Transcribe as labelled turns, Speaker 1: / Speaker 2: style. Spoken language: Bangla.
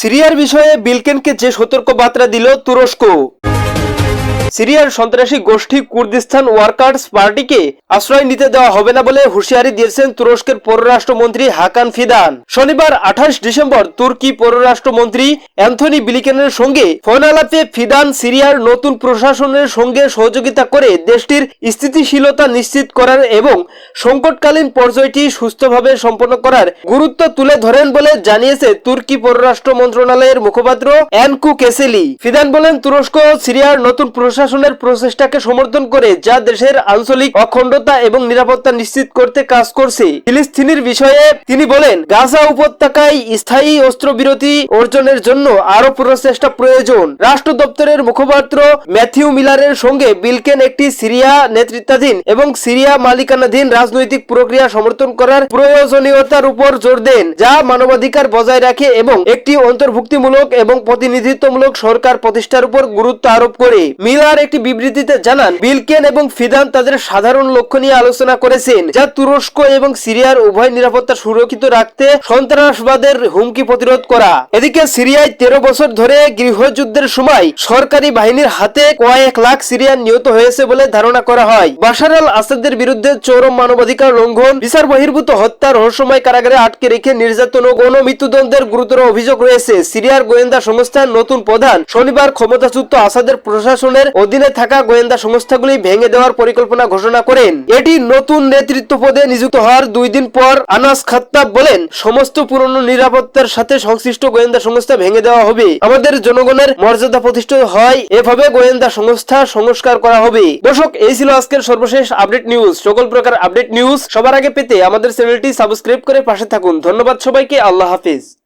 Speaker 1: সিরিয়ার বিষয়ে বিলকেনকে যে সতর্ক বার্তা দিল তুরস্ক। সিরিয়ার সন্ত্রাসী গোষ্ঠী কুর্দিস্তান ওয়ার্কার্স পার্টিকে আশ্রয় নিতে দেওয়া হবে না বলে হুঁশিয়ারি দিয়েছেন তুরস্কের পররাষ্ট্রমন্ত্রী হাকান ফিদান। শনিবার আঠাশ ডিসেম্বর তুর্কি পররাষ্ট্রমন্ত্রী অ্যান্থনি বিলিকেনের সঙ্গে ফোন আলাপে ফিদান সিরিয়ার নতুন প্রশাসনের সঙ্গে সহযোগিতা করে দেশটির স্থিতিশীলতা নিশ্চিত করার এবং সংকটকালীন পর্যায়টি সুস্থভাবে সম্পন্ন করার গুরুত্ব তুলে ধরেন বলে জানিয়েছে তুর্কি পররাষ্ট্র মন্ত্রণালয়ের মুখপাত্র অ্যানকু কেসেলি। ফিদান বলেন, তুরস্ক সিরিয়ার নতুন প্রশাসনের প্রচেষ্টাকে সমর্থন করে যা দেশের আঞ্চলিক অখণ্ডতা এবং নিরাপত্তা নিশ্চিত করতে কাজ করছে। ফিলিস্তিনির বিষয়ে তিনি বলেন, গাজা উপত্যকায় স্থায়ী অস্ত্রবিরতি অর্জনের জন্য আরও প্রচেষ্টা প্রয়োজন। রাষ্ট্র দপ্তরের মুখপাত্র ম্যাথিউ মিলারের সঙ্গে বিলকেন একটি সিরিয়া নেতৃত্বাধীন এবং সিরিয়া মালিকানাধীন রাজনৈতিক প্রক্রিয়া সমর্থন করার প্রয়োজনীয়তার উপর জোর দেন, যা মানবাধিকার বজায় রাখে এবং একটি অন্তর্ভুক্তিমূলক এবং প্রতিনিধিত্বমূলক সরকার প্রতিষ্ঠার উপর গুরুত্ব আরোপ করে। মিলার একটি বিবৃতিতে জানান বিলকেন এবং ফিদান তাদের সাধারণ লক্ষ্য নিয়ে আলোচনা করেছেন, যা তুরস্ক এবং সিরিয়ার উভয় নিরাপত্তা সুরক্ষিত রাখতে সন্ত্রাসবাদের হুমকি প্রতিরোধ করা। এদিকে সিরিয়ায় তেরো বছর ধরে গৃহযুদ্ধের সময় সরকারি বাহিনীর হাতে কয়েক লাখ সিরিয়ান নিহত হয়েছে বলে ধারণা করা হয়। বাশার আল আসাদের বিরুদ্ধে চরম মানবাধিকার লঙ্ঘন, বিচার বহির্ভূত হত্যা, রহস্যময় কারাগারে আটকে রেখে নির্যাতন ও গণ মৃত্যুদণ্ডের গুরুতর অভিযোগ রয়েছে। সিরিয়ার গোয়েন্দা সংস্থার নতুন প্রধান শনিবার ক্ষমতাচ্যুত আসাদের প্রশাসনের অধীনে থাকা গোয়েন্দা সংস্থাগুলি ভেঙে দেওয়ার পরিকল্পনা ঘোষণা করেন। এটি নতুন নেতৃত্ব পদে নিযুক্ত হওয়ার দুই দিন পর আনাস খাত্তাব বলেন, সমস্ত পুরনো নিরাপত্তার সাথে সংশ্লিষ্ট গোয়েন্দা সংস্থা ভেঙে দেওয়া হবে। আমাদের জনগণের মর্যাদা প্রতিষ্ঠিত হয়, এভাবে গোয়েন্দা সংস্থা সংস্কার করা হবে। দর্শক, এই ছিল আজকের সর্বশেষ আপডেট নিউজ। সকল প্রকার আপডেট নিউজ সবার আগে পেতে আমাদের চ্যানেলটি সাবস্ক্রাইব করে পাশে থাকুন। ধন্যবাদ সবাইকে, আল্লাহ হাফিজ।